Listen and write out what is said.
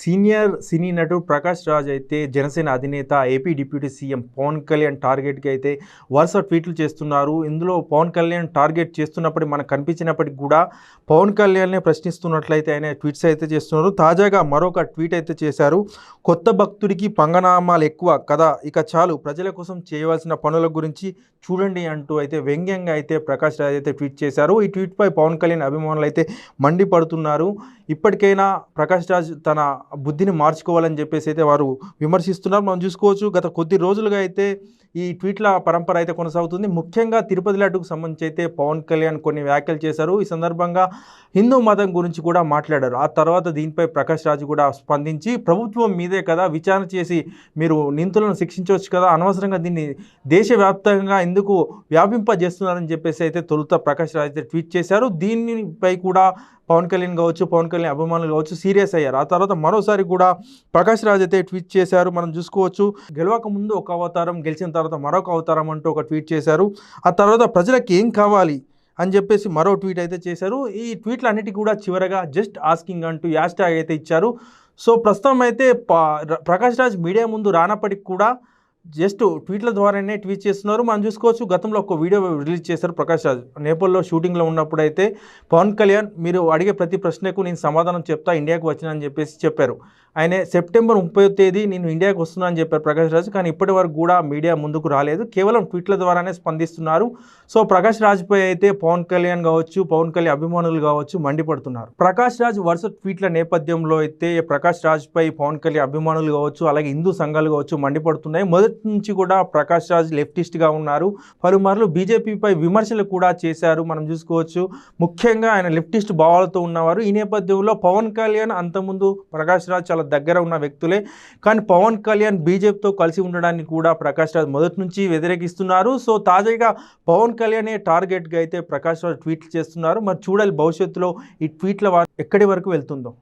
Senior సినీ నటుడు ప్రకాష్ రాజ్ అయితే జనసేన అధినేత AP deputy CM Pawan Kalyan టార్గెట్కి అయితే వరుస ట్వీట్లు చేస్తున్నారు. ఇందులో పవన్ కళ్యాణ్ టార్గెట్ చేస్తున్నప్పటికీ మనకు కనిపించినప్పటికీ కూడా పవన్ కళ్యాణ్నే ప్రశ్నిస్తున్నట్లయితే ఆయన ట్వీట్స్ అయితే చేస్తున్నారు. తాజాగా మరొక ట్వీట్ అయితే చేశారు. కొత్త భక్తుడికి పంగనామాలు ఎక్కువ కదా ఇక చాలు ప్రజల కోసం చేయవలసిన పనుల గురించి చూడండి అంటూ అయితే వ్యంగ్యంగా అయితే ప్రకాష్ రాజ్ అయితే ట్వీట్ చేశారు. ఈ ట్వీట్పై పవన్ కళ్యాణ్ అభిమానులు అయితే మండిపడుతున్నారు. ఇప్పటికైనా ప్రకాష్ రాజ్ తన బుద్ధిని మార్చుకోవాలని చెప్పేసి అయితే వారు విమర్శిస్తున్నారు. మనం చూసుకోవచ్చు గత కొద్ది రోజులుగా అయితే ఈ ట్వీట్ల పరంపర అయితే కొనసాగుతుంది. ముఖ్యంగా తిరుపతి లడ్డుకు సంబంధించి అయితే పవన్ కళ్యాణ్ కొన్ని వ్యాఖ్యలు చేశారు. ఈ సందర్భంగా హిందూ మతం గురించి కూడా మాట్లాడారు. ఆ తర్వాత దీనిపై ప్రకాష్ రాజ్ కూడా స్పందించి ప్రభుత్వం మీదే కదా విచారణ చేసి మీరు నిందితులను శిక్షించవచ్చు కదా అనవసరంగా దీన్ని దేశవ్యాప్తంగా ఎందుకు వ్యాపింపజేస్తున్నారని చెప్పేసి అయితే తొలుత ప్రకాష్ రాజ్ అయితే ట్వీట్ చేశారు. దీనిపై కూడా పవన్ కళ్యాణ్ కావచ్చు పవన్ కళ్యాణ్ అభిమానులు కావచ్చు సీరియస్ అయ్యారు. ఆ తర్వాత మరోసారి కూడా ప్రకాష్ రాజ్ అయితే ట్వీట్ చేశారు. మనం చూసుకోవచ్చు. గెలవక ముందు ఒక అవతారం గెలిచిన తర్వాత తర్వాత మరొక అవతారం అంటూ ఒక ట్వీట్ చేశారు. ఆ తర్వాత ప్రజలకు ఏం కావాలి అని చెప్పేసి మరో ట్వీట్ అయితే చేశారు. ఈ ట్వీట్లు అన్నిటికీ కూడా చివరగా జస్ట్ ఆస్కింగ్ అంటూ యాష్ ట్యాగ్ అయితే ఇచ్చారు. సో ప్రస్తుతం అయితే ప్రకాష్ రాజ్ మీడియా ముందు రానప్పటికి కూడా జస్ట్ ట్వీట్ల ద్వారానే ట్వీట్ చేస్తున్నారు. మనం చూసుకోవచ్చు గతంలో ఒక వీడియో రిలీజ్ చేశారు ప్రకాష్ రాజ్. నేపాల్లో షూటింగ్లో ఉన్నప్పుడు అయితే పవన్ కళ్యాణ్ మీరు అడిగే ప్రతి ప్రశ్నకు నేను సమాధానం చెప్తా ఇండియాకు వచ్చినా అని చెప్పేసి చెప్పారు. ఆయన సెప్టెంబర్ ముప్పై తేదీ నేను ఇండియాకు వస్తున్నా అని చెప్పారు ప్రకాష్ రాజ్ కానీ ఇప్పటి వరకు కూడా మీడియా ముందుకు రాలేదు. కేవలం ట్వీట్ల ద్వారానే స్పందిస్తున్నారు. సో ప్రకాష్ రాజ్పై అయితే పవన్ కళ్యాణ్ కావచ్చు పవన్ కళ్యాణ్ అభిమానులు కావచ్చు మండిపడుతున్నారు. ప్రకాష్ రాజ్ వరుస ట్వీట్ల నేపథ్యంలో అయితే ప్రకాష్ రాజ్పై పవన్ కళ్యాణ్ అభిమానులు కావచ్చు అలాగే హిందూ సంఘాలు కావచ్చు మండిపడుతున్నాయి. మొదటి నుంచి కూడా ప్రకాష్ రాజ్ లెఫ్టిస్ట్గా ఉన్నారు. పలుమార్లు బీజేపీపై విమర్శలు కూడా చేశారు. మనం చూసుకోవచ్చు. ముఖ్యంగా ఆయన లెఫ్టిస్ట్ భావాలతో ఉన్నవారు. ఈ నేపథ్యంలో పవన్ కళ్యాణ్ అంతకుముందు ప్రకాష్ రాజ్ చాలా దగ్గర ఉన్న వ్యక్తులే. కానీ పవన్ కళ్యాణ్ బీజేపీతో కలిసి ఉండడాన్ని కూడా ప్రకాష్ రాజ్ మొదటి నుంచి వ్యతిరేకిస్తున్నారు. సో తాజాగా పవన్ కళ్యాణ్ టార్గెట్గా అయితే ప్రకాష్ రాజ్ ట్వీట్లు చేస్తున్నారు. మరి చూడాలి భవిష్యత్తులో ఈ ట్వీట్ల ఎక్కడి వరకు వెళ్తుందో.